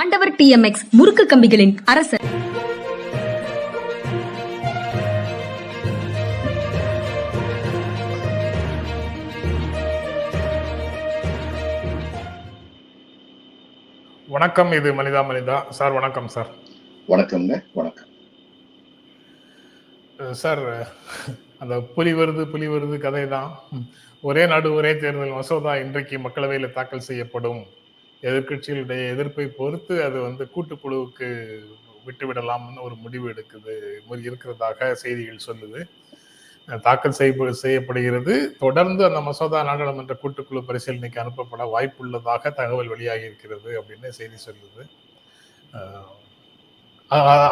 ஆண்டவர் டிஎம்எக்ஸ் முறுக்கு கம்பிகளின் அரசர். வணக்கம் இது மனிதா மனிதா. சார் வணக்கம் சார். வணக்கம்ங்க வணக்கம். அஹ் சார் அந்த புலி வருது புலி வருது கதை தான் ஒரே நாடு ஒரே தேர்தல் மசோதா இன்றைக்கு மக்களவையில் தாக்கல் செய்யப்படும். எதிர்க்கட்சிகளுடைய எதிர்ப்பை பொறுத்து அது வந்து கூட்டுக்குழுவுக்கு விட்டுவிடலாம்னு ஒரு முடிவு எடுக்குது இருக்கிறதாக செய்திகள் சொல்லுது. தாக்கல் செய்ய செய்யப்படுகிறது. தொடர்ந்து அந்த மசோதா நாடாளுமன்ற கூட்டுக்குழு பரிசீலனைக்கு அனுப்பப்பட வாய்ப்புள்ளதாக தகவல் வெளியாகி இருக்கிறது அப்படின்னு செய்தி சொல்லுது.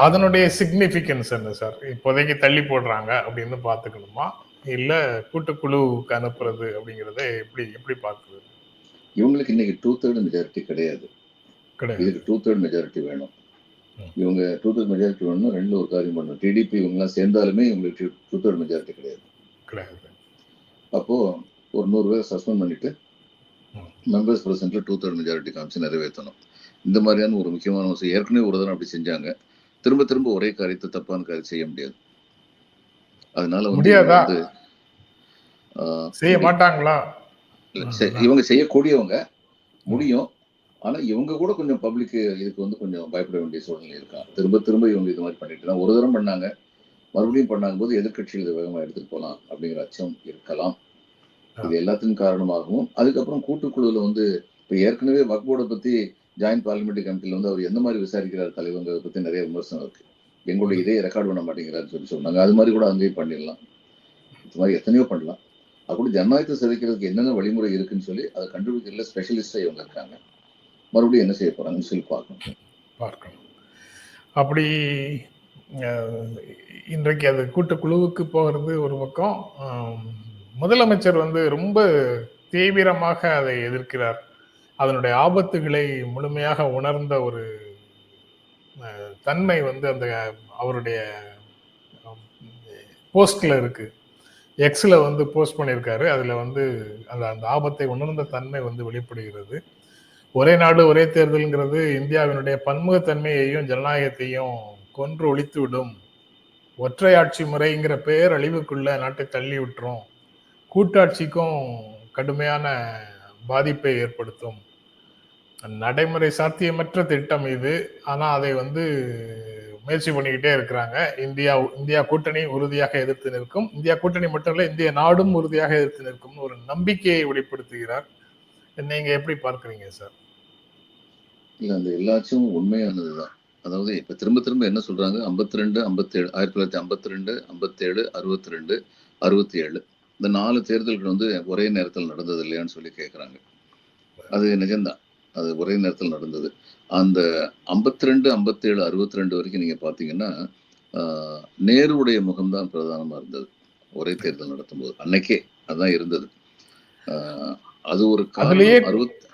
அதனுடைய சிக்னிஃபிகன்ஸ் என்ன சார்? இப்போதைக்கு தள்ளி போடுறாங்க அப்படின்னு பார்த்துக்கணுமா? இல்லை கூட்டுக்குழுவுக்கு அனுப்புறது அப்படிங்கிறத எப்படி எப்படி பார்க்குறது? இவங்களுக்கு இன்னைக்கு டூ தேர்ட் மெஜாரிட்டி கிடையாது. இதுக்கு டூ தேர்ட் மெஜாரிட்டி வேணும். இவங்க டூ தேர்ட் மெஜாரிட்டி வேணும்னா ரெண்டு ஒரு காரியம் பண்ணணும். டிடிபி இவங்கெல்லாம் சேர்ந்தாலுமே இவங்களுக்கு டூ தேர்ட் மெஜாரிட்டி கிடையாது. அப்போ ஒரு நூறு பேரை சஸ்பெண்ட் பண்ணிட்டு. மெம்பர்ஸ் பிரசன்ட்ல டூ தேர்ட் மெஜாரிட்டி காமிச்சு நிறைவேற்றணும். இந்த மாதிரியான ஒரு முக்கியமான விஷயம். ஏற்கனவே ஒரு தடவை அப்படி செஞ்சாங்க. திரும்ப திரும்ப ஒரே காரியத்தை தப்பான காரியம் செய்ய முடியாது. அதனால வந்து செய்ய மாட்டாங்களா? இவங்க செய்யக்கூடியவங்க முடியும். ஆனா இவங்க கூட கொஞ்சம் பப்ளிக் இதுக்கு வந்து கொஞ்சம் பயப்பட வேண்டிய சூழ்நிலை இருக்காங்க திரும்ப திரும்ப இவங்க இது மாதிரி பண்ணிட்டு இருந்தாங்க. ஒரு தரம் பண்ணாங்க. மறுபடியும் பண்ணாங்க போது எதிர்கட்சிகள் இதை வேகமா எடுத்துட்டு போகலாம் அப்படிங்கிற அச்சம் இருக்கலாம். இது எல்லாத்துக்கும் காரணமாகவும் அதுக்கப்புறம் கூட்டுக்குழுல வந்து இப்ப ஏற்கனவே வக்போர்டை பத்தி ஜாயின்ட் பார்லிமெண்ட் கமிட்டில வந்து அவர் எந்த மாதிரி விசாரிக்கிறார் தலைவங்கிறத பத்தி நிறைய விமர்சனம் இருக்கு. எங்களுடைய இதே ரெக்கார்ட் பண்ண மாட்டேங்கிறாருன்னு சொல்லி சொன்னாங்க. அது மாதிரி கூட அங்கேயும் பண்ணிடலாம். இது மாதிரி எத்தனையோ பண்ணலாம். அப்படி ஜனநாயகத்தை சிதைக்கிறதுக்கு என்னென்ன வழிமுறை இருக்குன்னு சொல்லி அதை கண்டுபிடிக்கிறதுல ஸ்பெஷலிஸ்டா இவங்க இருக்காங்க. மறுபடியும் என்ன செய்ய போறாங்கன்னு சொல்லி பார்க்கணும். பார்க்கணும். அப்படி இன்றைக்கு அது கூட்டுக்குழுவுக்கு போகிறது ஒரு பக்கம். முதலமைச்சர் வந்து ரொம்ப தீவிரமாக அதை எதிர்க்கிறார். அதனுடைய ஆபத்துகளை முழுமையாக உணர்ந்த ஒரு தன்மை வந்து அந்த அவருடைய போஸ்டில் இருக்குது எக்ஸில் வந்து போஸ்ட் பண்ணியிருக்காரு. அதில் வந்து அந்த அந்த ஆபத்தை உணர்ந்த தன்மை வந்து வெளிப்படுகிறது. ஒரே நாடு ஒரே தேர்தலுங்கிறது இந்தியாவினுடைய பன்முகத்தன்மையையும் ஜனநாயகத்தையும் கொன்று ஒழித்து விடும் ஒற்றையாட்சி முறைங்கிற பேரழிவுக்குள்ள நாட்டை தள்ளி விட்டுரும். கூட்டாட்சிக்கும் கடுமையான பாதிப்பை ஏற்படுத்தும். நடைமுறை சாத்தியமற்ற திட்டம் இது. ஆனால் அதை வந்து முயற்சி பண்ணிக்கிட்டே இருக்கிறாங்க. இந்தியா இந்தியா கூட்டணி உறுதியாக எதிர்த்து நிற்கும். இந்தியா கூட்டணி மட்டும் இல்லை இந்திய நாடும் உறுதியாக எதிர்த்து நிற்கும்னு ஒரு நம்பிக்கையை வெளிப்படுத்துகிறார். நீங்க எப்படி பார்க்கறீங்க சார்? இல்லை அந்த எல்லாச்சும் உண்மையானதுதான். அதாவது இப்ப திரும்ப திரும்ப என்ன சொல்றாங்க? 52 ரெண்டு ஐம்பத்தேழு ஆயிரத்தி தொள்ளாயிரத்தி ஐம்பத்தி ரெண்டு ஐம்பத்தேழு அறுபத்தி ரெண்டு அறுபத்தி ஏழு இந்த நாலு தேர்தல்கள் வந்து ஒரே நேரத்தில் நடந்தது இல்லையான்னு சொல்லி கேட்குறாங்க அது நிஜம்தான். அது ஒரே நேரத்தில் நடந்தது. அந்த 52 ரெண்டு ஐம்பத்தேழு அறுபத்தி ரெண்டு வரைக்கும் நீங்க பாத்தீங்கன்னா ஆஹ், நேருடைய முகம்தான் பிரதானமா இருந்தது. ஒரே தேர்தல் நடத்தும்போது. அன்னைக்கே அதான் இருந்தது. அது ஒரு அதுலயே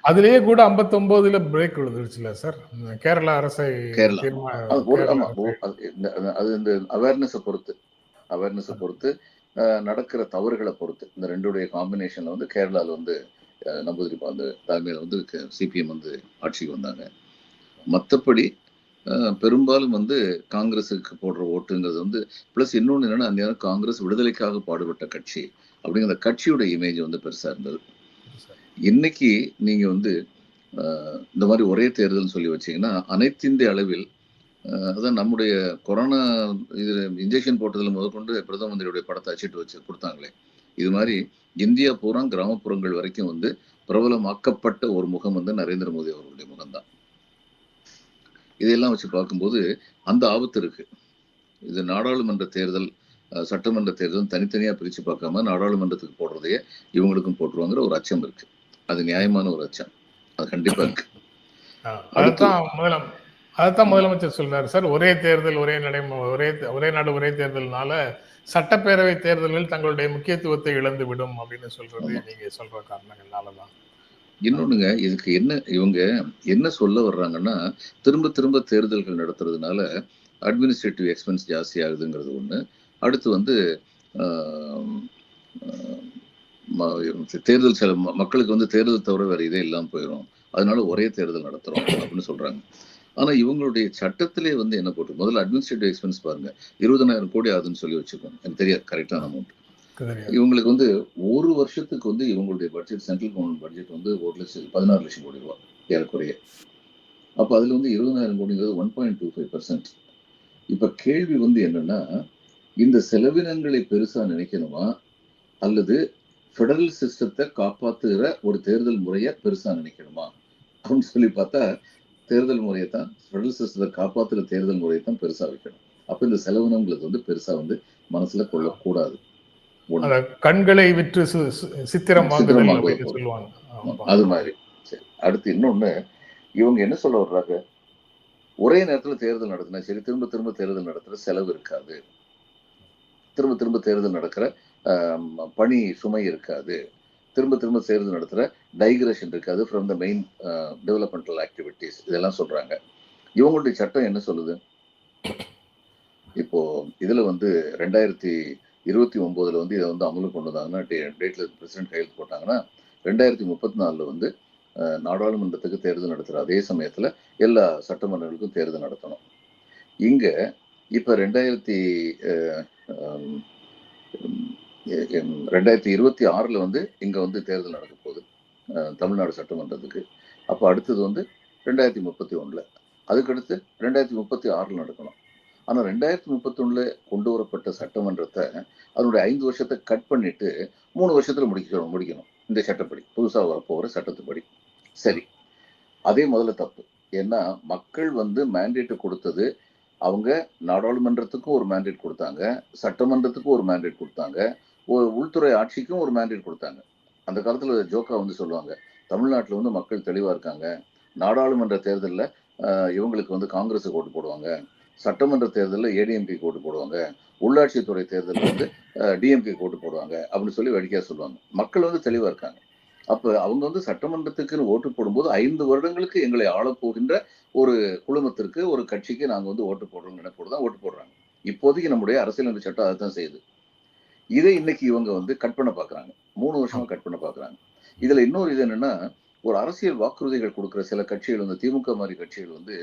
அதுலயே கூட 59 பிரேக் விழுந்துருச்சுல சார் கேரளா அரசை கேரளா. அது இந்த- அவேர்னஸை பொறுத்து. அவேர்னஸை பொறுத்து நடக்கிற தவறுகளை பொறுத்து. இந்த ரெண்டுடைய காம்பினேஷன்ல வந்து கேரளால வந்து நம்பூதிரி அந்த தலைமையில வந்து சிபிஎம் வந்து ஆட்சிக்கு வந்தாங்க. மற்றபடி பெரும்பாலும் வந்து காங்கிரஸுக்கு போடுற ஓட்டுங்கிறது வந்து ப்ளஸ் இன்னொன்று என்னன்னா அந்த நேரம் காங்கிரஸ் விடுதலைக்காக பாடுபட்ட கட்சி அப்படிங்கிற கட்சியோட இமேஜ் வந்து பெருசாக இருந்தது. இன்னைக்கு நீங்க வந்து இந்த மாதிரி ஒரே தேர்தல்னு சொல்லி வச்சீங்கன்னா அனைத்திந்திய அளவில் அதான் நம்முடைய கொரோனா இது இன்ஜெக்ஷன் போட்டதில் முதற்கொண்டு பிரதம மந்திரியுடைய படத்தை அச்சிட்டு வச்சு கொடுத்தாங்களே. இது மாதிரி இந்தியா பூரா கிராமப்புறங்கள் வரைக்கும் வந்து பிரபலமாக்கப்பட்ட ஒரு முகம் வந்து நரேந்திர மோடி அவர்களுடைய முகம்தான். இதையெல்லாம் வச்சு பார்க்கும்போது அந்த ஆபத்து இருக்கு. இது நாடாளுமன்ற தேர்தல் சட்டமன்ற தேர்தல் தனித்தனியா பிரிச்சு பார்க்காம நாடாளுமன்றத்துக்கு போடுறதையே இவங்களுக்கும் போட்டுருவாங்கிற ஒரு அச்சம் இருக்கு. அது நியாயமான ஒரு அச்சம். அது கண்டிப்பா இருக்கு. அதைத்தான் முதலமைச்சர் சொல்றாரு. சார் ஒரே தேர்தல் ஒரே நடைமுறை ஒரே ஒரே நாடு ஒரே தேர்தல்னால சட்டப்பேரவை தேர்தல்கள் தங்களுடைய முக்கியத்துவத்தை இழந்து விடும் அப்படின்னு சொல்றது நீங்க சொல்ற காரணங்கள்னாலதான். இன்னொன்னுங்க இதுக்கு என்ன இவங்க என்ன சொல்ல வர்றாங்கன்னா திரும்ப திரும்ப தேர்தல்கள் நடத்துறதுனால அட்மினிஸ்ட்ரேட்டிவ் எக்ஸ்பென்ஸ் ஜாஸ்தி ஆகுதுங்கிறது ஒன்று அடுத்து வந்து தேர்தல் செல மக்களுக்கு வந்து தேர்தல் தவிர வேற இதே இல்லாமல் போயிடும் அதனால ஒரே தேர்தல் நடத்துகிறோம் அப்படின்னு சொல்றாங்க. ஆனா இவங்களுடைய சட்டத்திலே வந்து என்ன போட்டு முதல்ல அட்மினிஸ்ட்ரேட்டிவ் எக்ஸ்பென்ஸ் பாருங்க. இருபதனாயிரம் கோடி ஆகுதுன்னு சொல்லி வச்சுக்கோங்க. எனக்கு தெரியாது. கரெக்டான அமௌண்ட் இவங்களுக்கு வந்து ஒரு வருஷத்துக்கு வந்து இவங்களுடைய பட்ஜெட் சென்ட்ரல் கவர்மெண்ட் பட்ஜெட் வந்து ஒரு லட்சம் பதினாறு லட்சம் கோடி ரூபா ஏறக்குறைய. அப்போ அதுல வந்து இருபதாயிரம் கோடிங்கிறது one point two five percent இப்ப கேள்வி வந்து என்னன்னா இந்த செலவினங்களை பெருசா நினைக்கணுமா? அல்லது ஃபெடரல் சிஸ்டத்தை காப்பாற்றுகிற ஒரு தேர்தல் முறையை பெருசா நினைக்கணுமா? அப்படின்னு சொல்லி பார்த்தா தேர்தல் முறையை தான் ஃபெடரல் சிஸ்டத்தை காப்பாத்துற தேர்தல் முறையை தான் பெருசா வைக்கணும். அப்ப இந்த செலவினங்கிறது வந்து பெருசா வந்து மனசுல கொள்ளக்கூடாது. கண்களை விற்று சித்திரம் வாங்குதல். அது மாதிரி. சரி அடுத்து இன்னொன்னு இவங்க என்ன சொல்ல வர்றாங்க? ஒரே நேரத்துல தேர்தல் நடத்தினா சரி திரும்ப திரும்ப தேர்தல் நடத்துற செலவு இருக்காது. திரும்ப திரும்ப தேர்தல் நடக்கிற பணி சுமை இருக்காது. திரும்ப திரும்ப தேர்தல் நடத்துற டைக்ரேஷன் இருக்காது from the main developmental activities இதெல்லாம் சொல்றாங்க. இவங்களுடைய சட்டம் என்ன சொல்லுது? இப்போ இதுல வந்து ரெண்டாயிரத்தி இருபத்தி ஒன்பதுல வந்து இதை வந்து அமலுக்கு கொண்டு வந்தாங்கன்னா டேட்ல பிரசிடென்ட் கையெழுத்து போட்டாங்கன்னா ரெண்டாயிரத்தி முப்பத்தி நாலுல வந்து நாடாளுமன்றத்துக்கு தேர்தல் நடத்துகிற அதே சமயத்தில் எல்லா சட்டமன்றங்களுக்கும் தேர்தல் நடத்தணும். இங்கே இப்போ ரெண்டாயிரத்தி ரெண்டாயிரத்தி இருபத்தி ஆறில் வந்து இங்கே வந்து தேர்தல் நடக்க போகுது. தமிழ்நாடு சட்டமன்றத்துக்கு. அப்போ அடுத்தது வந்து ரெண்டாயிரத்தி முப்பத்தி ஒன்றில் அதுக்கடுத்து ரெண்டாயிரத்தி முப்பத்தி ஆறில் நடக்கணும். ஆனால் ரெண்டாயிரத்தி முப்பத்தொன்னுல கொண்டு வரப்பட்ட சட்டமன்றத்தை அதனுடைய ஐந்து வருஷத்தை கட் பண்ணிட்டு மூணு வருஷத்துல முடிக்கணும் முடிக்கணும் இந்த சட்டப்படி. புதுசாக வரப்போகிற சட்டத்துப்படி. சரி. அதே முதல்ல தப்பு. ஏன்னா மக்கள் வந்து மேண்டேட் கொடுத்தது அவங்க நாடாளுமன்றத்துக்கும் ஒரு மேண்டேட் கொடுத்தாங்க சட்டமன்றத்துக்கும் ஒரு மேண்டேட் கொடுத்தாங்க ஒரு உள்துறை ஆட்சிக்கும் ஒரு மேண்டேட் கொடுத்தாங்க. அந்த காலத்தில் ஜோக்கா வந்து சொல்லுவாங்க தமிழ்நாட்டில் வந்து மக்கள் தெளிவாக இருக்காங்க நாடாளுமன்ற தேர்தலில் இவங்களுக்கு வந்து காங்கிரஸுக்கு ஓட்டு போடுவாங்க சட்டமன்ற தேர்தலில் ஏடிஎம்கே ஓட்டு போடுவாங்க. உள்ளாட்சித்துறை தேர்தலில் வந்து டிஎம்கே ஓட்டு போடுவாங்க அப்படின்னு சொல்லி வேடிக்கையாக சொல்லுவாங்க. மக்கள் வந்து தெளிவா இருக்காங்க. அப்ப அவங்க வந்து சட்டமன்றத்துக்குன்னு ஓட்டு போடும்போது ஐந்து வருடங்களுக்கு எங்களை ஆளப்போகின்ற ஒரு குழுமத்திற்கு ஒரு கட்சிக்கு நாங்க வந்து ஓட்டு போடுறோம் நினைப்போடு தான் ஓட்டு போடுறாங்க. இப்போதைக்கு நம்முடைய அரசியலமைப்பு சட்டம் அதைத்தான் செய்யுது. இதை இன்னைக்கு இவங்க வந்து கட் பண்ண பாக்குறாங்க. மூணு வருஷமா கட் பண்ண பாக்குறாங்க. இதுல இன்னொரு இது என்னன்னா ஒரு அரசியல் வாக்குறுதிகள் கொடுக்கிற சில கட்சிகள் வந்து திமுக மாதிரி கட்சிகள் வந்து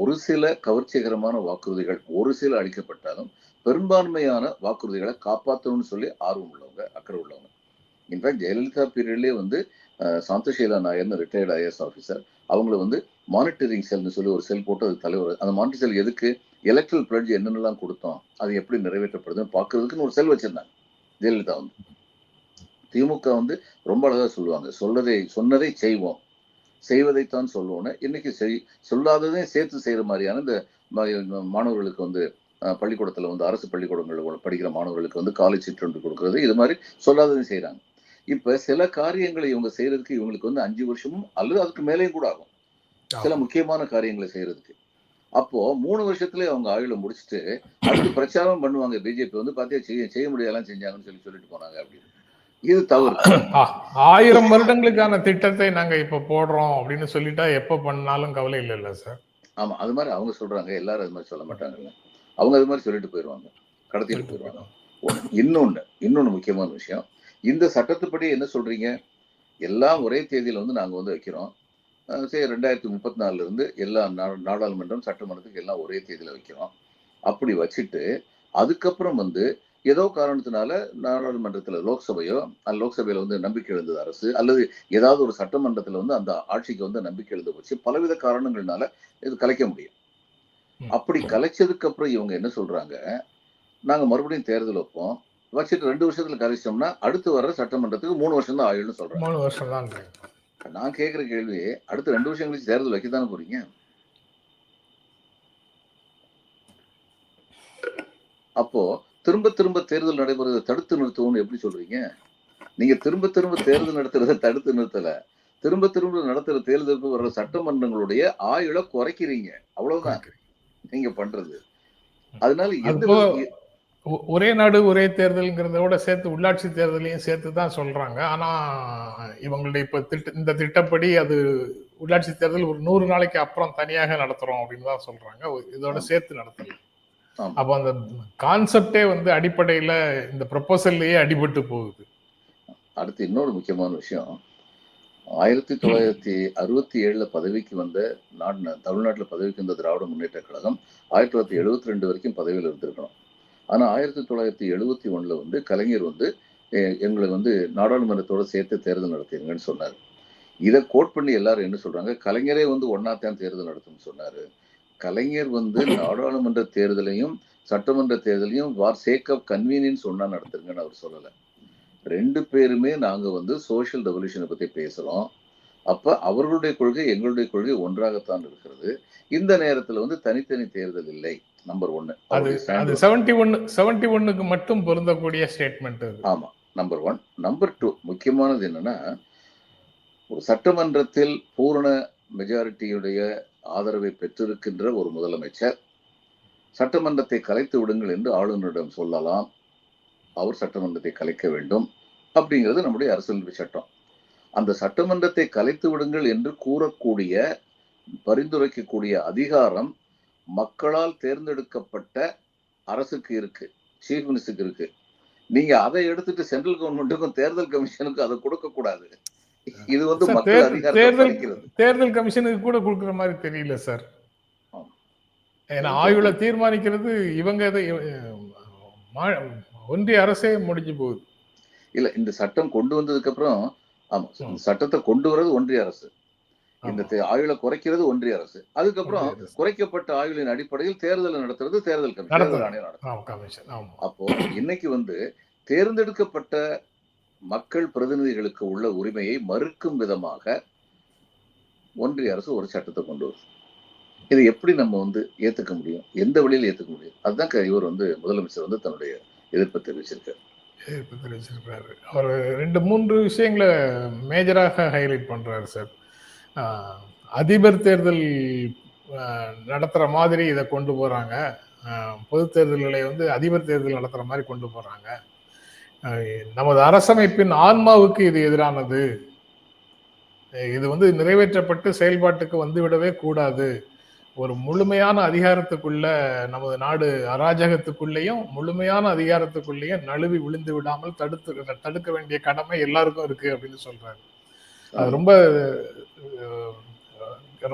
ஒரு சில கவர்ச்சிகரமான வாக்குறுதிகள் ஒரு சில அளிக்கப்பட்டாலும் பெரும்பான்மையான வாக்குறுதிகளை காப்பாற்றணும்னு சொல்லி ஆர்வம் உள்ளவங்க அக்கறை உள்ளவங்க. இன்ஃபேக்ட் ஜெயலலிதா பீரியட்லேயே வந்து சாந்தசீலா நாயர்னு ரிட்டையர்ட் ஐஏஎஸ் ஆஃபீஸர் அவங்கள வந்து மானிட்டரிங் செல்னு சொல்லி ஒரு செல் போட்டு அது தலைவர் அந்த மானிட்டர் செல் எதுக்கு? எலக்ட்ரல் பிளட்ஜ் என்னென்னலாம் கொடுத்தோம்? அது எப்படி நிறைவேற்றப்படுதுன்னு பார்க்கறதுக்குன்னு ஒரு செல் வச்சிருந்தாங்க ஜெயலலிதா வந்து. திமுக வந்து ரொம்ப அழகாக சொல்லுவாங்க சொல்லதை சொன்னதை செய்வோம். செய்வதைத்தான் சொல்லுவோம்னு இன்னைக்கு செய் சொல்லாததையும் சேர்த்து செய்யற மாதிரியான இந்த மாணவர்களுக்கு வந்து பள்ளிக்கூடத்துல வந்து அரசு பள்ளிக்கூடங்களில் படிக்கிற மாணவர்களுக்கு வந்து காலேஜ் சிற்றுண்டு கொடுக்கறது. இது மாதிரி சொல்லாததையும் செய்றாங்க. இப்ப சில காரியங்களை இவங்க செய்யறதுக்கு இவங்களுக்கு வந்து அஞ்சு வருஷமும் அல்லது அதுக்கு மேலேயும் கூட ஆகும். சில முக்கியமான காரியங்களை செய்யறதுக்கு அப்போ மூணு வருஷத்துல அவங்க ஆயுள முடிச்சுட்டு அடுத்து பிரச்சாரம் பண்ணுவாங்க. பிஜேபி வந்து பாத்தியா செய்ய செய்ய முடியாதெல்லாம் செஞ்சாங்கன்னு சொல்லி சொல்லிட்டு போனாங்க அப்படின்னு. இது தவறு. ஆயிரம் வருடங்களுக்கான திட்டத்தை நாங்க இப்ப போடுறோம் அப்படின்னு சொல்லிட்டா எப்ப பண்ணாலும் கவலை இல்ல இல்ல சார்? ஆமா அது மாதிரி அவங்க சொல்றாங்க. எல்லாரும் அது மாதிரி சொல்ல மாட்டாங்கல்ல. அவங்க அது மாதிரி சொல்லிட்டு போயிடுவாங்க கடத்திட்டு போயிடுவாங்க. இன்னொன்னு இன்னொன்னு முக்கியமான விஷயம். இந்த சட்டத்துப்படி என்ன சொல்றீங்க? எல்லாம் ஒரே தேதியில வந்து நாங்க வந்து வைக்கிறோம். சரி ரெண்டாயிரத்தி முப்பத்தி நாலுல இருந்து எல்லா நாடாளுமன்றம் சட்டமன்றத்துக்கு எல்லாம் ஒரே தேதியில வைக்கிறோம். அப்படி வச்சுட்டு அதுக்கப்புறம் வந்து ஏதோ காரணத்தினால நாடாளுமன்றத்துல லோக்சபையோ அந்த லோக்சபையில வந்து நம்பிக்கை எழுந்தது அரசு அல்லது ஏதாவது ஒரு சட்டமன்றத்துல வந்து அந்த ஆட்சிக்கு வந்து நம்பிக்கை எழுத வச்சு பலவித காரணங்கள்னால இது கலைக்க முடியும். அப்படி கலைச்சதுக்கு அப்புறம் இவங்க என்ன சொல்றாங்க? நாங்க மறுபடியும் தேர்தல் வைப்போம். வச்சுட்டு ரெண்டு வருஷத்துல கலைச்சோம்னா அடுத்து வர்ற சட்டமன்றத்துக்கு மூணு வருஷம் தான் ஆயுள்னு சொல்றாங்க. மூணு வருஷம் தான் நான் கேட்கிற கேள்வி அடுத்து ரெண்டு வருஷம் கழிச்சு தேர்தல் வைக்கத்தானே போறீங்க? அப்போ திரும்ப திரும்ப தேர்தல் நடைபெறதை தடுத்து நிறுத்தணும்னு எப்படி சொல்றீங்க? நீங்க திரும்ப திரும்ப தேர்தல் நடத்துறதை தடுத்து நிறுத்தல. திரும்ப திரும்ப நடத்துற தேர்தலுக்கு வர்ற சட்டமன்றங்களுடைய ஆயுளை குறைக்கிறீங்க. அவ்வளவுதான் நீங்க பண்றது. அதனால எந்த ஒரே நாடு ஒரே தேர்தல்ங்கிறத விட சேர்த்து உள்ளாட்சி தேர்தலையும் சேர்த்து தான் சொல்றாங்க. ஆனா இவங்களுடைய இப்ப திட்ட இந்த திட்டப்படி அது உள்ளாட்சி தேர்தல் ஒரு நூறு நாளைக்கு அப்புறம் தனியாக நடத்துறோம் அப்படின்னு தான் சொல்றாங்க. இதோட சேர்த்து நடத்தல. ஆமா. அப்போ அந்த கான்செப்டே வந்து அடிப்படையில இந்த ப்ரொபோசல்லையே அடிபட்டு போகுது. அடுத்து இன்னொரு முக்கியமான விஷயம். ஆயிரத்தி தொள்ளாயிரத்தி அறுபத்தி ஏழுல பதவிக்கு வந்த நாடு தமிழ்நாட்டுல பதவிக்கு வந்த திராவிட முன்னேற்ற கழகம் ஆயிரத்தி தொள்ளாயிரத்தி எழுபத்தி ரெண்டு வரைக்கும் பதவியில் இருந்திருக்கணும். ஆனா ஆயிரத்தி தொள்ளாயிரத்தி எழுபத்தி ஒண்ணுல வந்து கலைஞர் வந்து எங்களை வந்து நாடாளுமன்றத்தோட சேர்த்து தேர்தல் நடத்திருங்கன்னு சொன்னாரு. இதை கோட் பண்ணி எல்லாரும் என்ன சொல்றாங்க? கலைஞரே வந்து ஒன்னாத்தான் தேர்தல் நடத்தும்னு சொன்னாரு. கலைஞர் வந்து நாடாளுமன்ற தேர்தலையும் சட்டமன்ற தேர்தலையும் வார் சேக் ஆஃப் கன்வீனியன்ஸ் ஒன்னா நடத்துருங்கன்னு அவர் சொல்லல. ரெண்டு பேருமே நாங்க வந்து சோஷியல் ரெவல்யூஷனை பத்தி பேசுறோம். அப்ப அவர்களுடைய கொள்கை எங்களுடைய கொள்கை ஒன்றாகத்தான் இருக்கிறது. இந்த நேரத்துல வந்து தனித்தனி தேர்தல் இல்லை நம்பர் ஒன்னு செவன்டி ஒன்னு செவன்டி ஒன்னுக்கு மட்டும் பொருந்தக்கூடிய ஸ்டேட்மெண்ட் ஆமா நம்பர் ஒன் நம்பர் டூ முக்கியமானது என்னன்னா ஒரு சட்டமன்றத்தில் பூரண மெஜாரிட்டியுடைய ஆதரவை பெற்றிருக்கின்ற ஒரு முதலமைச்சர். சட்டமன்றத்தை கலைத்து விடுங்கள் என்று ஆளுநரிடம் சொல்லலாம். அவர் சட்டமன்றத்தை கலைக்க வேண்டும். அப்படிங்கிறது நம்முடைய அரசியல் சட்டம். அந்த சட்டமன்றத்தை கலைத்து விடுங்கள் என்று கூறக்கூடிய பரிந்துரைக்கக்கூடிய அதிகாரம் மக்களால் தேர்ந்தெடுக்கப்பட்ட அரசுக்கு இருக்கு. சீஃப் மினிஸ்டருக்கு இருக்கு. நீங்க அதை எடுத்துட்டு சென்ட்ரல் கவர்மெண்ட்டுக்கும் தேர்தல் கமிஷனுக்கும் அதை கொடுக்க கூடாது. இது வந்து தேர்தல் தேர்தல் கமிஷனுக்கு கூட கொடுக்குற மாதிரி தெரியல சார். ஏன்னா ஆய்வுல தீர்மானிக்கிறது இவங்க ஒன்றிய அரசே முடிஞ்சு போகுது. இல்ல இந்த சட்டம் கொண்டு வந்ததுக்கு அப்புறம் ஆமா சட்டத்தை கொண்டு வர்றது ஒன்றிய அரசு. இந்த ஆயுளை குறைக்கிறது ஒன்றிய அரசு. அதுக்கப்புறம். குறைக்கப்பட்ட ஆயுளின் அடிப்படையில் தேர்தல் நடத்துறது தேர்தல் கமிஷன். அப்போ இன்னைக்கு வந்து தேர்ந்தெடுக்கப்பட்ட மக்கள் பிரதிநிதிகளுக்கு உள்ள உரிமையை மறுக்கும் விதமாக ஒன்றிய அரசு ஒரு சட்டத்தை கொண்டு வருது இதை எப்படி நம்ம வந்து ஏற்றுக்க முடியும்? எந்த வழியில் ஏற்றுக்க முடியும்? அதுதான் இவர் வந்து முதலமைச்சர் வந்து தன்னுடைய எதிர்ப்பை தெரிவிச்சிருக்காரு. எதிர்ப்பு தெரிவிச்சிருக்கிறாரு. அவர் ரெண்டு மூன்று விஷயங்களை மேஜராக ஹைலைட் பண்ணுறாரு சார். அதிபர் தேர்தல் நடத்துகிற மாதிரி இதை கொண்டு போகிறாங்க பொது தேர்தல்களை வந்து அதிபர் தேர்தல் நடத்துகிற மாதிரி கொண்டு போகிறாங்க நமது அரசமைப்பின் ஆன்மாவுக்கு இது எதிரானது. இது வந்து நிறைவேற்றப்பட்டு செயல்பாட்டுக்கு வந்துவிடவே கூடாது. ஒரு முழுமையான அதிகாரத்துக்குள்ள நமது நாடு அராஜகத்துக்குள்ளேயும் முழுமையான அதிகாரத்துக்குள்ளேயும் நழுவி விழுந்து விடாமல் தடுத்து தடுக்க வேண்டிய கடமை எல்லாருக்கும் இருக்கு அப்படின்னு சொல்றாரு. அது ரொம்ப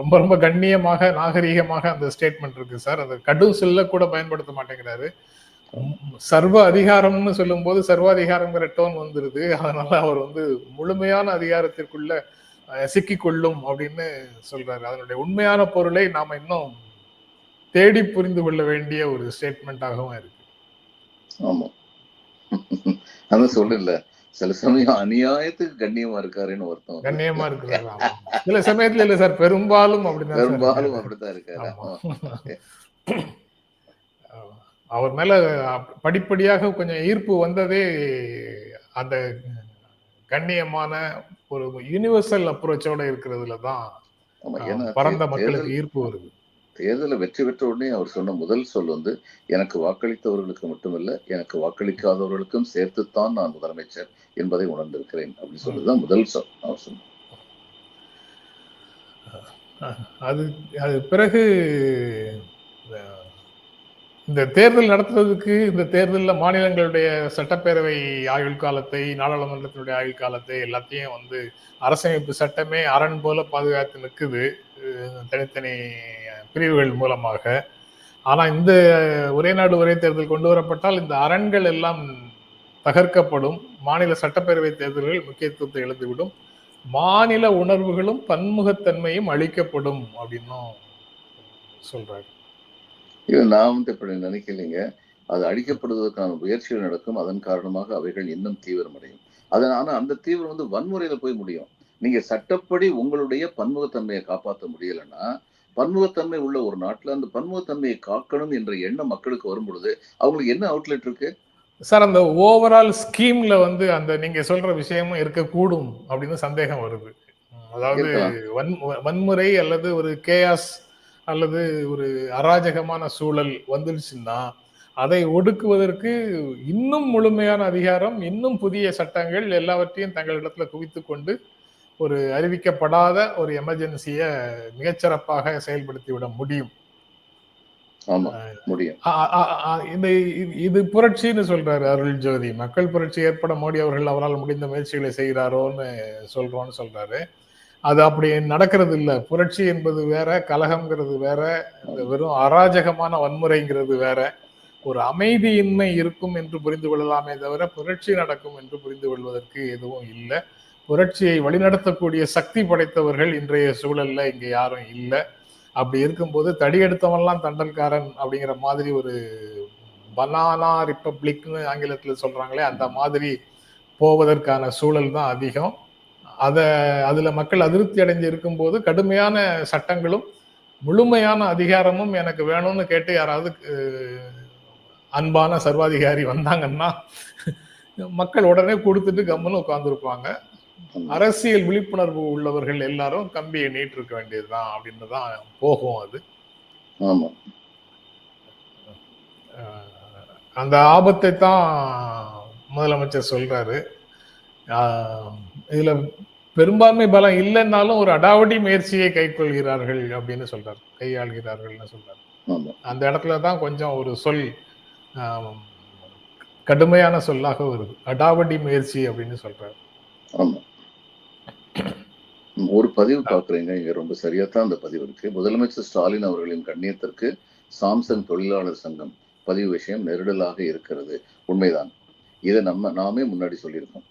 ரொம்ப ரொம்ப கண்ணியமாக நாகரீகமாக அந்த ஸ்டேட்மெண்ட் இருக்கு சார். அது கடும் சில்ல கூட பயன்படுத்த மாட்டேங்கிறாரு. சர்வ அதிகாரம்னு சொல்லும்போது சர்வாதிகாரங்கிற டோன் வந்துருது. அதனால அவர் வந்து முழுமையான அதிகாரத்திற்குள்ள அஹ், சிக்கிக்கொள்ளும் அப்படின்னு சொல்றாரு. அதனுடைய உண்மையான பொருளை நாம இன்னும் தேடி புரிந்து கொள்ள வேண்டிய ஒரு ஸ்டேட்மெண்ட்டாகவும் இருக்கு. ஆமா. அதான் சொல்லல சில சமயம் அநியாயத்துக்கு கண்ணியமா இருக்காருன்னு ஒருத்தன் கண்ணியமா இருக்கிறாரு. ஆமா. சில சமயத்துல இல்ல சார் பெரும்பாலும் அப்படிதான் பெரும்பாலும் இருக்காரு. அப்படித்தான் இருக்காரு. அவர் மேல படிப்படியாக கொஞ்சம் ஈர்ப்பு வந்ததே அந்த கண்ணியமான ஒரு யூனிவர்சல் அப்ரோச்சோட இருக்கிறதுல தான் பரந்த மக்களுக்கு ஈர்ப்பு வருது. தேர்தலை வெற்றி பெற்ற உடனே அவர் சொன்ன முதல் சொல் வந்து எனக்கு வாக்களித்தவர்களுக்கு மட்டுமல்ல எனக்கு வாக்களிக்காதவர்களுக்கும் சேர்த்துத்தான் நான் முதலமைச்சர் என்பதை உணர்ந்திருக்கிறேன். அப்படின்னு சொல்லிதான் முதல் சொல் அவர் சொன்னார் அது அது பிறகு இந்த தேர்தல் நடத்துறதுக்கு இந்த தேர்தலில் மாநிலங்களுடைய சட்டப்பேரவை ஆயுள் காலத்தை நாடாளுமன்றத்தினுடைய ஆயுள் காலத்தை எல்லாத்தையும் வந்து அரசமைப்பு சட்டமே அரண் போல பாதுகாத்து நிற்குது தனித்தனி பிரிவுகள் மூலமாக. ஆனால் இந்த ஒரே நாடு ஒரே தேர்தல் கொண்டு வரப்பட்டால் இந்த அரண்கள் எல்லாம் தகர்க்கப்படும். மாநில சட்டப்பேரவை தேர்தல்கள் முக்கியத்துவத்தை எழுந்துவிடும் மாநில உணர்வுகளும் பன்முகத்தன்மையும் அளிக்கப்படும் அப்படின்னும் சொல்றாரு. இது நான் வந்து இப்படி நினைக்கலைங்க. அது அழிக்கப்படுவதற்கான முயற்சிகள் நடக்கும். அதன் காரணமாக அவைகள் இன்னும் தீவிரமடையும். அது ஆனா அந்த தீவிரம் வந்து வன்முறையில போய் முடியும். நீங்க சட்டப்படி உங்களுடைய பன்முகத்தன்மையை காப்பாற்ற முடியலைன்னா பன்முகத்தன்மை உள்ள ஒரு நாட்டுல அந்த பன்முகத்தன்மையை காக்கணும் என்ற எண்ணம் மக்களுக்கு வரும் பொழுது அவங்களுக்கு என்ன அவுட்லெட் இருக்கு? சார் அந்த ஓவரால் ஸ்கீம்ல வந்து அந்த நீங்க சொல்ற விஷயமும் இருக்கக்கூடும் அப்படின்னு சந்தேகம் வருது. அதாவது வன்முறை அல்லது ஒரு கேயாஸ் அல்லது ஒரு அராஜகமான சூழல் வந்துருச்சுன்னா அதை ஒடுக்குவதற்கு இன்னும் முழுமையான அதிகாரம் இன்னும் புதிய சட்டங்கள் எல்லாவற்றையும் தங்களிடத்துல குவித்து கொண்டு ஒரு அறிவிக்கப்படாத ஒரு எமர்ஜென்சியை மிகச்சிறப்பாக செயல்படுத்தி விட முடியும். இந்த இது- இது புரட்சின்னு சொல்றாரு அருள் ஜோதி. மக்கள் புரட்சி ஏற்பட மோடி அவர்கள் அவரால் முடிந்த முயற்சிகளை செய்கிறாரோன்னு சொல்றோம்னு சொல்றாரு. அது அப்படி நடக்கிறது இல்லை. புரட்சி என்பது வேற கலகம்ங்கிறது வேற இந்த வெறும் அராஜகமான வன்முறைங்கிறது வேற. ஒரு அமைதியின்மை இருக்கும் என்று புரிந்து கொள்ளலாமே தவிர புரட்சி நடக்கும் என்று புரிந்து கொள்வதற்கு எதுவும் இல்லை. புரட்சியை வழிநடத்தக்கூடிய சக்தி படைத்தவர்கள் இன்றைய சூழல்ல இங்க யாரும் இல்லை. அப்படி இருக்கும்போது தடியெடுத்தவன்லாம் தண்டல்காரன் அப்படிங்கிற மாதிரி ஒரு பனானா ரிப்பப்ளிக்னு ஆங்கிலத்தில் சொல்றாங்களே அந்த மாதிரி போவதற்கான சூழல் தான் அதிகம். அத அதுல மக்கள் அதிருப்தி அடைஞ்சு இருக்கும்போது கடுமையான சட்டங்களும் முழுமையான அதிகாரமும் எனக்கு வேணும்னு கேட்டு யாராவது அன்பான சர்வாதிகாரி வந்தாங்கன்னா மக்கள் உடனே கொடுத்துட்டு கம்முன்னு உட்கார்ந்துருப்பாங்க. அரசியல் விழிப்புணர்வு உள்ளவர்கள் எல்லாரும் கம்பியை நீட்டிருக்க வேண்டியதுதான் அப்படின்னு தான் போகும் அது. அந்த ஆபத்தை தான் முதலமைச்சர் சொல்றாரு. இதுல பெரும்பான்மை பலம் இல்லைன்னாலும் ஒரு அடாவடி முயற்சியை கைக்கொள்கிறார்கள் அப்படின்னு சொல்றாரு. கையாள்கிறார்கள்னு சொல்றாரு. ஆமா. அந்த இடத்துல தான் கொஞ்சம் ஒரு சொல் கடுமையான சொல்லாக வருது. அடாவடி முயற்சி அப்படின்னு சொல்றாரு. ஆமா. ஒரு பதிவு பாக்குறீங்க இங்க ரொம்ப சரியா தான் அந்த பதிவு இருக்கு. முதலமைச்சர் ஸ்டாலின் அவர்களின் கண்ணியத்திற்கு சாம்சங் தொழிலாளர் சங்கம் பதிவு விஷயம் நெருடலாக இருக்கிறது. உண்மைதான். இதை நம்ம நாமே முன்னாடி சொல்லியிருக்கோம். சொல்லி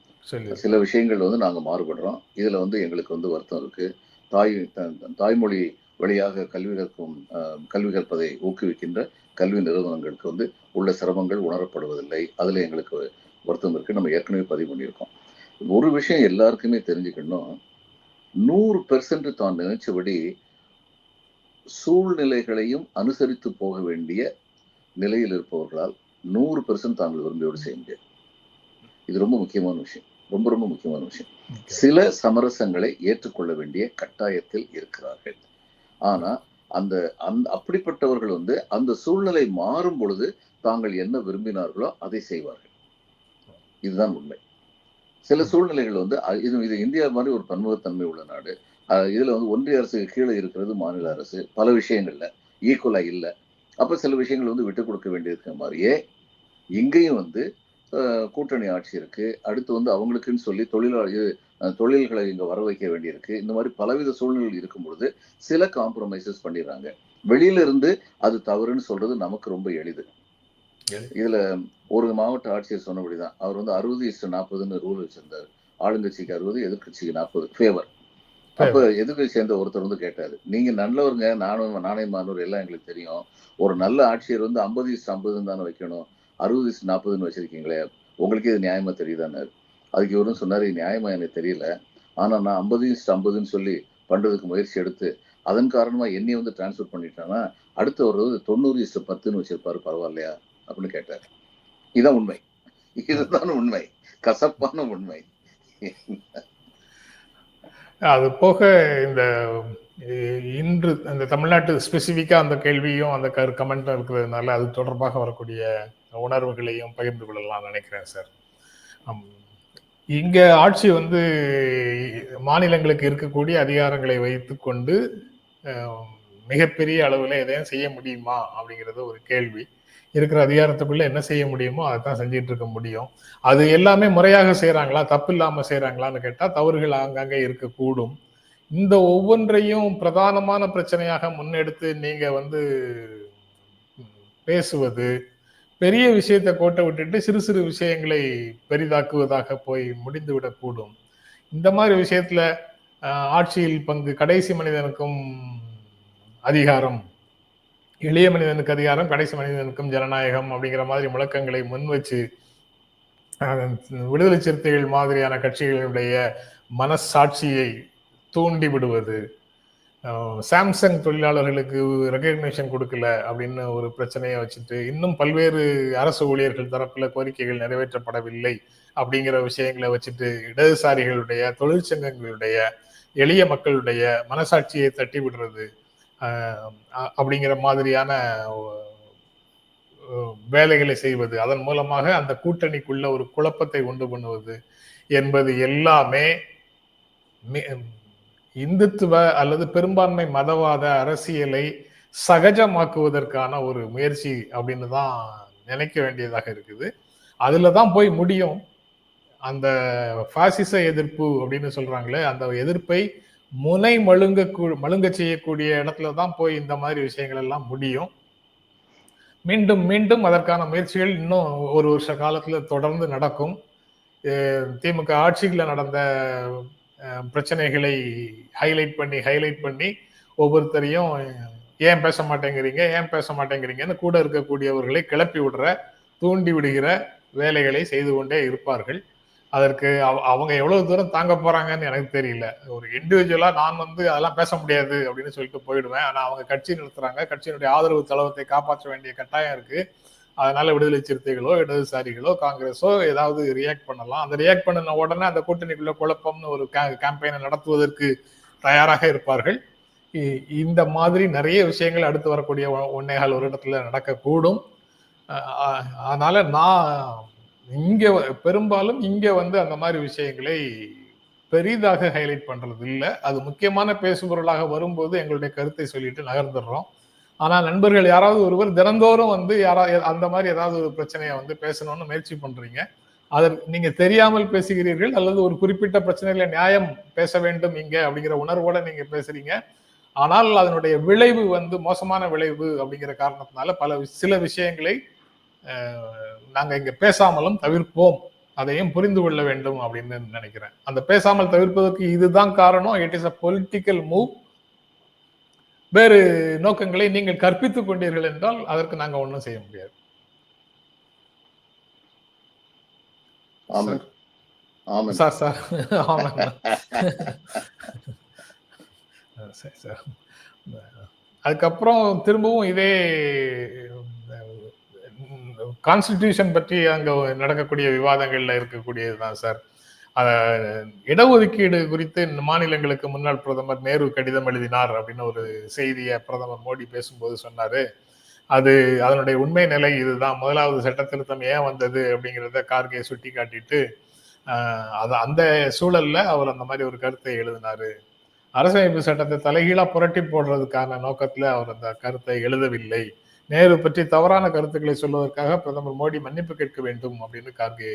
சில விஷயங்கள் வந்து நாங்கள் மாறுபடுறோம். இதில் வந்து எங்களுக்கு வந்து வருத்தம் இருக்குது தாய் த- தாய்மொழி வழியாக கல்வி கற்கும் கல்வி கற்பதை ஊக்குவிக்கின்ற கல்வி நிறுவனங்களுக்கு வந்து உள்ள சிரமங்கள் உணரப்படுவதில்லை. அதில் எங்களுக்கு வருத்தம் இருக்குது நம்ம ஏற்கனவே பதிவு பண்ணியிருக்கோம். ஒரு விஷயம் எல்லாருக்குமே தெரிஞ்சுக்கணும். நூறு பெர்சன்ட் தான் நினைச்சபடி சூழ்நிலைகளையும் அனுசரித்து போக வேண்டிய நிலையில் இருப்பவர்களால் நூறு பெர்சன்ட் தாங்கள் விரும்பியோடு செய்ய முடியாது. இது ரொம்ப முக்கியமான விஷயம். ரொம்ப ரொம்ப முக்கியமான விஷயம். சில சமரசங்களை ஏற்றுக்கொள்ள வேண்டிய கட்டாயத்தில் இருக்கிறார்கள். ஆனா அந்த அந்த அப்படிப்பட்டவர்கள் வந்து அந்த சூழ்நிலை மாறும் பொழுது தாங்கள் என்ன விரும்பினார்களோ அதை செய்வார்கள். இதுதான் உண்மை. சில சூழ்நிலைகள் வந்து இது இது இந்தியா மாதிரி ஒரு பன்முகத்தன்மை உள்ள நாடு. இதுல வந்து ஒன்றிய அரசுக்கு கீழே இருக்கிறது மாநில அரசு. பல விஷயங்கள்ல. ஈக்குவலா இல்லை. அப்ப சில விஷயங்கள் வந்து விட்டு கொடுக்க வேண்டியிருக்கிற மாதிரியே இங்கேயும் வந்து கூட்டணி ஆட்சி இருக்கு. அடுத்து வந்து அவங்களுக்குன்னு சொல்லி தொழிலாளி தொழில்களை இங்க வர வைக்க வேண்டியிருக்கு. இந்த மாதிரி பலவித சூழ்நிலைகள் இருக்கும் பொழுது சில காம்ப்ரமைசஸ் பண்ணிடுறாங்க. வெளியில இருந்து அது தவறுன்னு சொல்றது நமக்கு ரொம்ப எளிது. இதுல ஒரு மாவட்ட ஆட்சியர் சொன்னபடிதான். அவர் வந்து அறுபது இஸ்டு நாற்பதுன்னு ரூல் வச்சிருந்தாரு. ஆளுங்கட்சிக்கு அறுபது எதிர்க்கட்சிக்கு நாற்பது. ஃபேவர் அப்ப எதிர்க்கட்சி சேர்ந்த ஒருத்தர் வந்து கேட்டாரு. நீங்க நல்லவருங்க நானும் நாணயமானவர் எல்லாம் எங்களுக்கு தெரியும். ஒரு நல்ல ஆட்சியர் வந்து ஐம்பது இஸ்டு ஐம்பதுன்னு தானே வைக்கணும். அறுபது இஸ்டு நாற்பதுன்னு வச்சிருக்கீங்களே உங்களுக்கு இது நியாயமா தெரியுதானாரு அதுக்கு இவரும் சொன்னாரு நியாயமாக நியாயமா எனக்கு தெரியல. ஆனா நான் ஐம்பது இஸ்டு ஐம்பதுன்னு சொல்லி பண்றதுக்கு முயற்சி எடுத்து அதன் காரணமா என்னைய வந்து டிரான்ஸ்ஃபர் பண்ணிட்டேன்னா அடுத்து ஒரு தொண்ணூறு இஸ்ட் பத்துன்னு வச்சிருப்பாரு பரவாயில்லையா? அப்படின்னு கேட்டார். இதுதான் உண்மை. இதுதான் உண்மை. கசப்பான உண்மை. அது போக இந்த இன்று இந்த தமிழ்நாட்டு ஸ்பெசிஃபிக்காக அந்த கேள்வியும் அந்த கமெண்ட்டும் இருக்கிறதுனால அது தொடர்பாக வரக்கூடிய உணர்வுகளையும் பகிர்ந்து கொள்ளலாம் நினைக்கிறேன் சார் இங்கே ஆட்சி வந்து மாநிலங்களுக்கு இருக்கக்கூடிய அதிகாரங்களை வைத்துக்கொண்டு மிகப்பெரிய அளவில் எதையும் செய்ய முடியுமா அப்படிங்கிறது ஒரு கேள்வி. இருக்கிற அதிகாரத்துக்குள்ள என்ன செய்ய முடியுமோ அதை தான் இருக்க முடியும். அது எல்லாமே முறையாக செய்கிறாங்களா தப்பு இல்லாம செய்கிறாங்களான்னு கேட்டால் தவறுகள் ஆங்காங்கே இருக்கக்கூடும். இந்த ஒவ்வொன்றையும் பிரதானமான பிரச்சனையாக முன்னெடுத்து நீங்க வந்து பேசுவது பெரிய விஷயத்தை கோட்டை விட்டுட்டு சிறு சிறு விஷயங்களை பெரிதாக்குவதாக போய் முடிந்து விடக்கூடும். இந்த மாதிரி விஷயத்துல ஆட்சியில் பங்கு கடைசி மனிதனுக்கும் அதிகாரம் எளிய மனிதனுக்கு அதிகாரம் கடைசி மனிதனுக்கும் ஜனநாயகம் அப்படிங்கிற மாதிரி முழக்கங்களை முன் வச்சு விடுதலை சிறுத்தைகள் மாதிரியான கட்சிகளுடைய மனசாட்சியை தூண்டி விடுவது சாம்சங் தொழிலாளர்களுக்கு ரெக்கக்னேஷன் கொடுக்கல அப்படின்னு ஒரு பிரச்சனையை வச்சுட்டு இன்னும் பல்வேறு அரசு ஊழியர்கள் தரப்பில் கோரிக்கைகள் நிறைவேற்றப்படவில்லை அப்படிங்கிற விஷயங்களை வச்சுட்டு இடதுசாரிகளுடைய தொழிற்சங்கங்களுடைய எளிய மக்களுடைய மனசாட்சியை தட்டி விடுறது அப்படிங்கிற மாதிரியான வேலைகளை செய்வது அதன் மூலமாக அந்த கூட்டணிக்குள்ள ஒரு குழப்பத்தை உண்டு பண்ணுவது என்பது எல்லாமே இந்துத்துவ அல்லது பெரும்பான்மை மதவாத அரசியலை சகஜமாக்குவதற்கான ஒரு முயற்சி அப்படின்னு தான் நினைக்க வேண்டியதாக இருக்குது. அதுல தான் போய் முடியும். அந்த பாசிச எதிர்ப்பு அப்படின்னு சொல்றாங்களே அந்த எதிர்ப்பை முனை மழுங்க மழுங்க செய்யக்கூடிய இடத்துல தான் போய் இந்த மாதிரி விஷயங்கள் எல்லாம் முடியும். மீண்டும் மீண்டும் அதற்கான முயற்சிகள் இன்னும் ஒரு வருஷ காலத்துல தொடர்ந்து நடக்கும். திமுக ஆட்சிகளில் நடந்த பிரச்சனைகளை ஹைலைட் பண்ணி ஹைலைட் பண்ணி ஒவ்வொருத்தரையும் ஏன் பேச மாட்டேங்கிறீங்க ஏன் பேச மாட்டேங்கிறீங்கன்னு கூட இருக்கக்கூடியவர்களை கிளப்பி விடுற தூண்டி விடுகிற வேலைகளை செய்து கொண்டே இருப்பார்கள். அதற்கு அவ- அவங்க எவ்வளவு தூரம் தாங்க போறாங்கன்னு எனக்கு தெரியல. ஒரு இண்டிவிஜுவலா நான் வந்து அதெல்லாம் பேச முடியாது அப்படின்னு சொல்லிட்டு போயிடுவேன். ஆனா அவங்க கட்சி நிறுத்துறாங்க கட்சியினுடைய ஆதரவு தளவத்தை காப்பாற்ற வேண்டிய கட்டாயம் இருக்கு. அதனால விடுதலை சிறுத்தைகளோ இடதுசாரிகளோ காங்கிரஸோ ஏதாவது ரியாக்ட் பண்ணலாம். அந்த ரியாக்ட் பண்ணின உடனே அந்த கூட்டணிக்குள்ள குழப்பம்னு ஒரு கேம்பெயினை நடத்துவதற்கு தயாராக இருப்பார்கள். இ- இந்த மாதிரி நிறைய விஷயங்கள் அடுத்து வரக்கூடிய ஒ- ஒன்னேகால் ஒரு இடத்துல நடக்கக்கூடும். அதனால நான் இங்க பெரும்பாலும் இங்க வந்து அந்த மாதிரி விஷயங்களை பெரிதாக ஹைலைட் பண்றது இல்லை. அது முக்கியமான பேசுபொருளாக வரும்போது எங்களுடைய கருத்தை சொல்லிட்டு நகர்ந்துடுறோம். ஆனால் நண்பர்கள் யாராவது ஒருவர் தினந்தோறும் வந்து யாராவது அந்த மாதிரி ஏதாவது ஒரு பிரச்சனையை வந்து பேசணும்னு முயற்சி பண்றீங்க. அதற்கு நீங்க தெரியாமல் பேசுகிறீர்கள் அல்லது ஒரு குறிப்பிட்ட பிரச்சனையில நியாயம் பேச வேண்டும் இங்க அப்படிங்கிற உணர்வோட நீங்க பேசுறீங்க. ஆனால் அதனுடைய விளைவு வந்து மோசமான விளைவு அப்படிங்கிற காரணத்தினால பல சில விஷயங்களை அஹ், நாங்க இங்க பேசாமலும் தவிர்ப்போம். அதையும் புரிந்து கொள்ள வேண்டும் அப்படின்னு நினைக்கிறேன். அந்த பேசாமல் தவிர்ப்பதற்கு இதுதான் காரணம். It is a political move வேறு நோக்கங்களை நீங்கள் கற்பித்துக் கொண்டீர்கள் என்றால் அதற்கு நாங்க ஒன்றும் செய்ய முடியாது. சார். சார் ஆமாங்க சரி சார். அதுக்கப்புறம் திரும்பவும் இதே கான்ஸ்டிடியூஷன் பற்றி அங்கே நடக்கக்கூடிய விவாதங்களில் இருக்கக்கூடியது தான் சார் இடஒதுக்கீடு குறித்து மாநிலங்களுக்கு முன்னாள் பிரதமர் நேரு கடிதம் எழுதினார் அப்படின்னு ஒரு செய்தியை பிரதமர் மோடி பேசும்போது சொன்னாரு. அது அதனுடைய உண்மை நிலை இதுதான். முதலாவது சட்ட திருத்தம் ஏன் வந்தது அப்படிங்கிறத கார்கே சுட்டி காட்டிட்டு அது அந்த சூழல்ல அவர் அந்த மாதிரி ஒரு கருத்தை எழுதினாரு. அரசமைப்பு சட்டத்தை தலைகீழா புரட்டி போடுறதுக்கான நோக்கத்துல அவர் அந்த கருத்தை எழுதவில்லை. நேரு பற்றி தவறான கருத்துக்களை சொல்வதற்காக பிரதமர் மோடி மன்னிப்பு கேட்க வேண்டும் அப்படின்னு கார்கே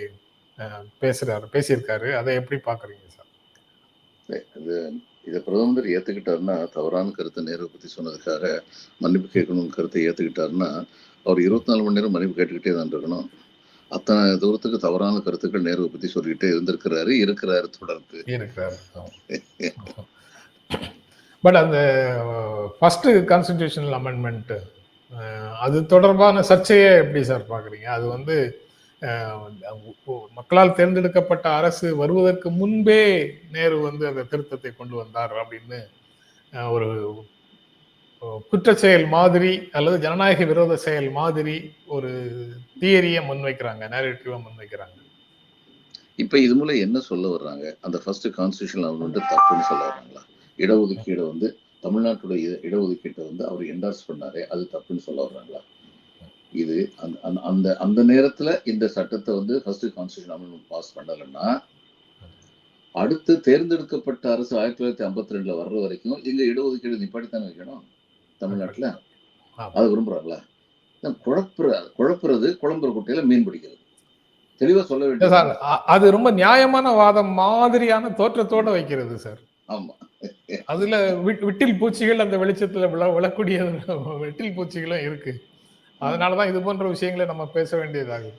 பேசுறாரு பேசியிருக்காரு. அதை எப்படி பாக்குறீங்க சார்? இது இதை பிரதமர் ஏத்துக்கிட்டாருன்னா தவறான கருத்தை நேரு பத்தி சொன்னதுக்காக மன்னிப்பு கேட்கணும் கருத்தை ஏத்துக்கிட்டாருன்னா அவர் இருபத்தி நாலு மணி நேரம் மன்னிப்பு கேட்டுக்கிட்டே தான் இருக்கணும். அத்தனை தூரத்துக்கு தவறான கருத்துக்கள் நேருவை பத்தி சொல்லிக்கிட்டே இருந்திருக்கிறாரு இருக்கிறாரு தொடர்ந்து. பட் அந்த ஃபர்ஸ்ட் கான்ஸ்டிடியூஷனல் அமெண்ட்மெண்ட் அது தொடர்பான சர்ச்சையை எப்படி சார் பார்க்குறீங்க? அது வந்து மக்களால் தேர்ந்தெடுக்கப்பட்ட அரசு வருவதற்கு முன்பே நேரு வந்து அந்த திருத்தத்தை கொண்டு வந்தார் அப்படின்னு ஒரு குற்ற செயல் மாதிரி அல்லது ஜனநாயக விரோத செயல் மாதிரி ஒரு தியரியை முன்வைக்கிறாங்க நேரேட்டிவை முன்வைக்கிறாங்க. இப்ப இது மூலம் என்ன சொல்ல வர்றாங்க? அந்த ஃபர்ஸ்ட் கான்ஸ்டியூஷன் அமெண்ட்மெண்ட் தப்புன்னு சொல்ல வர்றாங்களா? இடஒதுக்கீடு வந்து தமிழ்நாட்டுடைய இட- இடஒதுக்கீட்டை வந்து அவர் என்டார்ஸ் பண்ணாரே அது தப்புன்னு சொல்ல வர்றாங்களா? இது அந்த அந்த- அந்த நேரத்துல இந்த சட்டத்தை வந்து ஃபர்ஸ்ட் கான்ஸ்டியூஷன் அமெண்ட்மெண்ட் பாஸ் பண்ணலைன்னா அடுத்து தேர்ந்தெடுக்கப்பட்ட அரசு ஆயிரத்தி தொள்ளாயிரத்தி ஐம்பத்தி ரெண்டுல வர்ற வரைக்கும் எங்க இடஒதுக்கீடு நிப்பாட்டித்தானே வைக்கணும் தமிழ்நாட்டுல. அது விரும்புறாங்களா? குழப்புற குழப்புறது குழம்புற குட்டையில மீன் பிடிக்கிறது. தெளிவா சொல்ல அ- அது ரொம்ப நியாயமான வாதம் மாதிரியான தோற்றத்தோட வைக்கிறது சார். ஆமா. அதுல விட்- விட்டில் பூச்சிகள் அந்த வெளிச்சத்துல விழ விழக்கூடிய வெட்டில் பூச்சிகளும் இருக்கு. அதனாலதான் இது போன்ற விஷயங்களை நம்ம பேச வேண்டியதாகுது.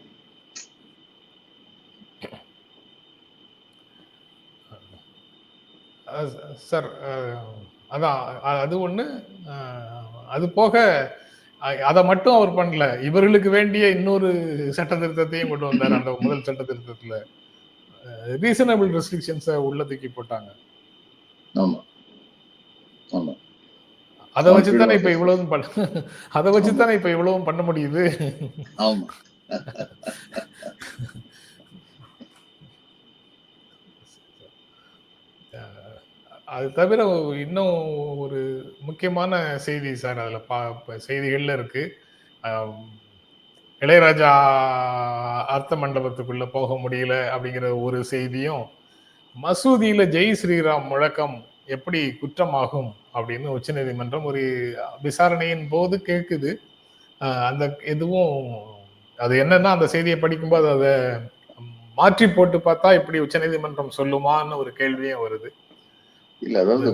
சார் அதான் அது ஒண்ணு. அது போக அதை மட்டும் அவர் பண்ணல. இவர்களுக்கு வேண்டிய இன்னொரு சட்ட திருத்தத்தையும் கொண்டு வந்தார். அந்த முதல் சட்ட திருத்தத்துல ரீசனபிள் ரெஸ்ட்ரிக்ஷன்ஸை உள்ள தூக்கி போட்டாங்க. ஆமா. ஆமா. அதை வச்சு தானே இப்ப இவ்வளவும் பண்ண அதை வச்சு தானே இப்ப இவ்வளவும் பண்ண முடியுது. ஆமா. அது தவிர இன்னும் ஒரு முக்கியமான செய்தி சார் அதுல பா செய்திகள்ல இருக்கு. இளையராஜா அர்த்த மண்டபத்துக்குள்ள போக முடியல அப்படிங்கிற ஒரு செய்தியும் மசூதியில ஜெய் ஸ்ரீராம் முழக்கம் எப்படி குற்றமாகும் அப்படின்னு உச்சநீதிமன்றம் ஒரு விசாரணையின் போது கேட்குது அந்த எதுவும் அது என்னன்னா அந்த செய்தியை படிக்கும்போது அதை மாற்றி போட்டு பார்த்தா இப்படி உச்சநீதிமன்றம் சொல்லுமான்னு ஒரு கேள்வியும் வருது. இல்ல அதாவது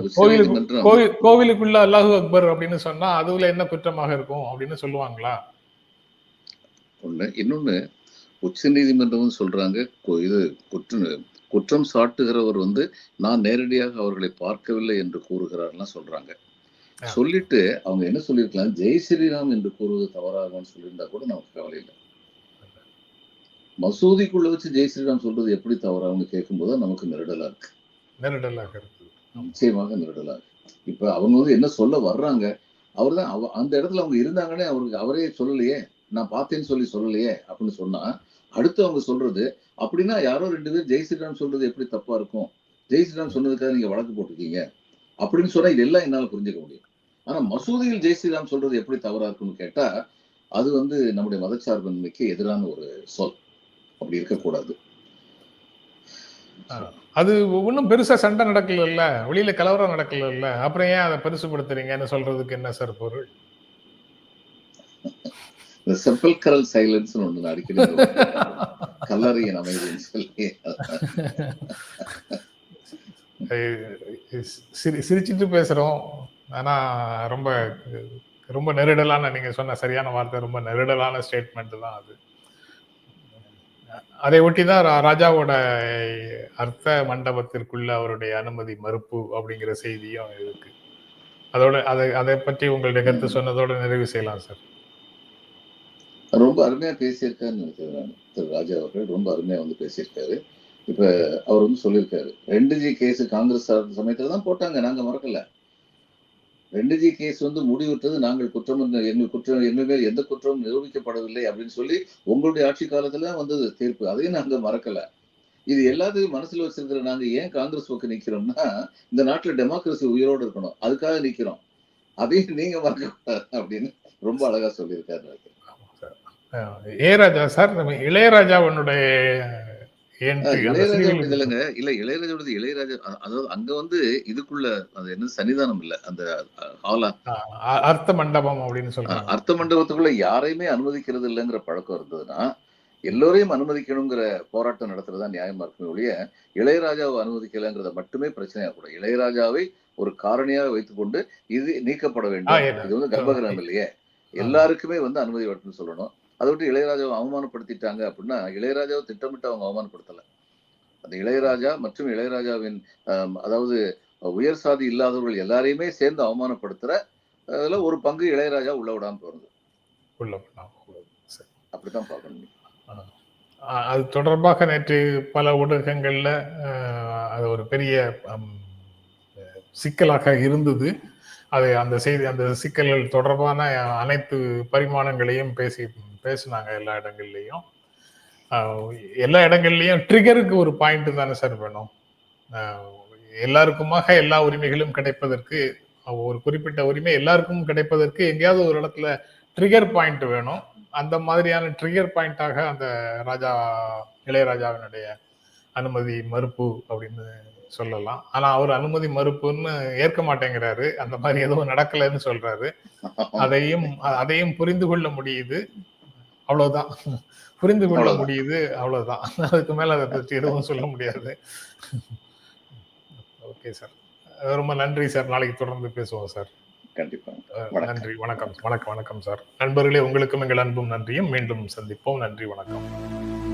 கோவிலுக்குள்ள அல்லாஹு அக்பர் அப்படின்னு சொன்னா அதுல என்ன குற்றமாக இருக்கும் அப்படின்னு சொல்லுவாங்களா? ஒண்ணு இன்னொன்னு உச்ச நீதிமன்றமும் சொல்றாங்க இது குற்றம் குற்றம் சாட்டுகிறவர் வந்து நான் நேரடியாக அவர்களை பார்க்கவில்லை என்று கூறுகிறார்லாம் சொல்றாங்க. சொல்லிட்டு அவங்க என்ன சொல்லியிருக்கலாம்? ஜெய் ஸ்ரீராம் என்று கூறுவது தவறாகும்னு சொல்லியிருந்தா கூட நமக்கு கவலை இல்லை. மசூதிக்குள்ள வச்சு ஜெய் ஸ்ரீராம் சொல்றது எப்படி தவறாகும்னு கேட்கும்போது நமக்கு நெருடலா இருக்கு. நெருடலாக இருக்கு நிச்சயமாக நெருடலா இருக்கு. இப்ப அவங்க வந்து என்ன சொல்ல வர்றாங்க? அவர் தான் அந்த இடத்துல அவங்க இருந்தாங்கன்னே அவருக்கு அவரே சொல்லலையே. நான் பார்த்தேன்னு சொல்லி சொல்லலையே அப்படின்னு சொன்னா அடுத்து அவங்க சொல்றது அப்படின்னா யாரோ ரெண்டு பேர் ஜெய் ஸ்ரீராம் சொல்றது எப்படி தப்பா இருக்கும்? ஜெய் ஸ்ரீராம் சொன்னதுக்காக நீங்க வழக்கு போட்டிருக்கீங்க. அப்படின்னு சொன்னா இதெல்லாம் என்னால புரிஞ்சுக்க முடியும். ஆனா மசூதியில் ஜெய் ஸ்ரீராம் சொல்றது எப்படி தவறா இருக்கும்னு கேட்டா அது வந்து நம்முடைய மதச்சார்பின்மைக்கு எதிரான ஒரு சொல். அப்படி இருக்கக்கூடாது. அது ஒன்றும் பெருசா சண்டை நடக்கல வெளியில கலவரம் நடக்கல அப்புறம் ஏன் அதை பெருசுபடுத்துறீங்கன்னு சொல்றதுக்கு என்ன சார் பொருள்? இந்த செப்பல்கரல் சைலன்ஸ் ஒண்ணு அடிக்கடி. கல்லறையின் அமைதின்னு சொல்லி. சிரி- சிரிச்சிட்டு பேசுறோம். ஆனா ரொம்ப ரொம்ப நெருடலான நீங்க சொன்ன சரியான வார்த்தை ரொம்ப நெருடலான ஸ்டேட்மெண்ட் தான் அது. அதை ஒட்டி தான் ராஜாவோட அர்த்த மண்டபத்திற்குள்ள அவருடைய அனுமதி மறுப்பு அப்படிங்கிற செய்தியும் இருக்கு. அதோட அதை அதை பற்றி உங்களுடைய கருத்து சொன்னதோட நிறைவு செய்யலாம் சார். ரொம்ப அருமையா பேசியிருக்காருன்னு நினைக்கிறேன் நான் திரு ராஜா அவர்கள். ரொம்ப அருமையா வந்து பேசியிருக்காரு. இப்ப அவர் வந்து சொல்லியிருக்காரு. ரெண்டு ஜி கேஸ் காங்கிரஸ் சார்ந்த சமயத்துல தான் போட்டாங்க. நாங்க மறக்கல. ரெண்டு ஜி கேஸ் வந்து முடிவுற்றது. நாங்கள் குற்றம் என்ற- எங்கள் குற்றம் எங்கள் மேல் எந்த குற்றமும் நிரூபிக்கப்படவில்லை அப்படின்னு சொல்லி உங்களுடைய ஆட்சி காலத்துல வந்தது தீர்ப்பு. அதையும் நாங்க மறக்கல. இது எல்லாத்தையும் மனசுல வச்சிருக்கிற நாங்க ஏன் காங்கிரஸ் பக்கம் நிக்கிறோம்னா இந்த நாட்டுல டெமோக்ரஸி உயிரோடு இருக்கணும். அதுக்காக நிக்கிறோம். அதையும் நீங்க மறக்க கூடாது அப்படின்னு ரொம்ப அழகா சொல்லியிருக்காரு. இளையராஜா சார் நம்ம இளையராஜாவனுடைய இளையராஜா இல்லைங்க. இல்ல இளையராஜாவோடது இளையராஜா அதாவது அங்க வந்து இதுக்குள்ள அது என்ன சன்னிதானம் இல்ல. அந்த ஹாலா அர்த்த மண்டபம் அப்படின்னு சொல்றாங்க. அர்த்த மண்டபத்துக்குள்ள யாரையுமே அனுமதிக்கிறது இல்லைங்கிற பழக்கம் இருந்ததுன்னா எல்லோரையும் அனுமதிக்கணுங்கிற போராட்டம் நடத்துறதா நியாயமா இருக்குமே ஒழிய இளையராஜாவை அனுமதிக்கலைங்கிறத மட்டுமே பிரச்சனையா கூட இளையராஜாவை ஒரு காரணியாக வைத்துக்கொண்டு இது நீக்கப்பட வேண்டும்? இது வந்து கர்ப்பகிரகம் இல்லையே. எல்லாருக்குமே வந்து அனுமதி வரணும்னு சொல்லணும். அதை விட்டு இளையராஜாவை அவமானப்படுத்திட்டாங்க அப்படின்னா இளையராஜாவை திட்டமிட்டு அவங்க அவமானப்படுத்தல. அந்த இளையராஜா மற்றும் இளையராஜாவின் அதாவது உயர் சாதி இல்லாதவர்கள் எல்லாரையுமே சேர்ந்து அவமானப்படுத்துற அதுல ஒரு பங்கு இளையராஜா உள்ள விடாம போறது. அப்படித்தான் பார்க்கணும். அது தொடர்பாக நேற்று பல ஊடகங்கள்ல அது ஒரு பெரிய சிக்கலாக இருந்தது. அது அந்த செய்தி அந்த சிக்கல்கள் தொடர்பான அனைத்து பரிமாணங்களையும் பேசி பேசினாங்க எல்லா இடங்கள்லையும். எல்லா இடங்கள்லையும் ட்ரிகருக்கு ஒரு பாயிண்ட் தானே சார் வேணும். எல்லாருக்குமாக எல்லா உரிமைகளும் கிடைப்பதற்கு ஒரு குறிப்பிட்ட உரிமை எல்லாருக்கும் கிடைப்பதற்கு எங்கேயாவது ஒரு இடத்துல ட்ரிகர் பாயிண்ட் வேணும். அந்த மாதிரியான ட்ரிகர் பாயிண்டாக அந்த ராஜா இளையராஜாவினுடைய அனுமதி மறுப்பு அப்படின்னு சொல்லலாம். ஆனா அவர் அனுமதி மறுப்புன்னு ஏற்க மாட்டேங்கிறாரு. அந்த மாதிரி எதுவும் நடக்கலைன்னு சொல்றாரு. அதையும் அதையும் புரிந்து கொள்ள முடியுது. அவ்வளவுதான். புரிந்து கொள்ள. முடியுது. அவ்வளவுதான். அதுக்கு மேல அதை பற்றி எதுவும் சொல்ல முடியாது. Okay sir. ரொம்ப நன்றி சார். நாளைக்கு தொடர்ந்து பேசுவோம் சார். கண்டிப்பா. நன்றி. வணக்கம். வணக்கம் வணக்கம் சார். நண்பர்களே உங்களுக்கும் எங்கள் அன்பும் நன்றியும். மீண்டும் சந்திப்போம். நன்றி வணக்கம்.